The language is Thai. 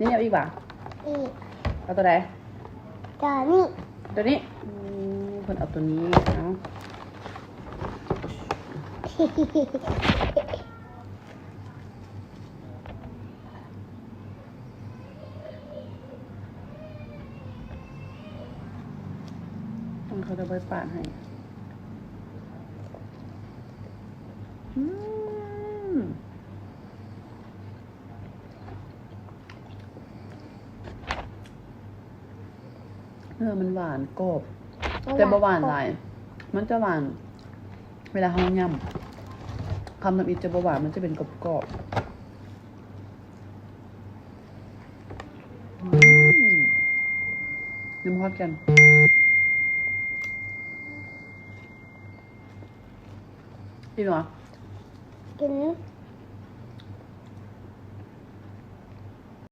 นี่เอาอีกบ่าอีกเอาตัวใดตอนนี้ตัวนี้อืมคนเอาตัวนี้เอาต้องเขาจะไปปาดให้อืม เออมันหวานกรอบแต่บหวานหลาย มันจะหวาน เวลาเขาย่ำคำทำอิดจะบหวานมันจะเป็นกรอบๆอืมน้ำฮอดกันพี่หนูอะกิน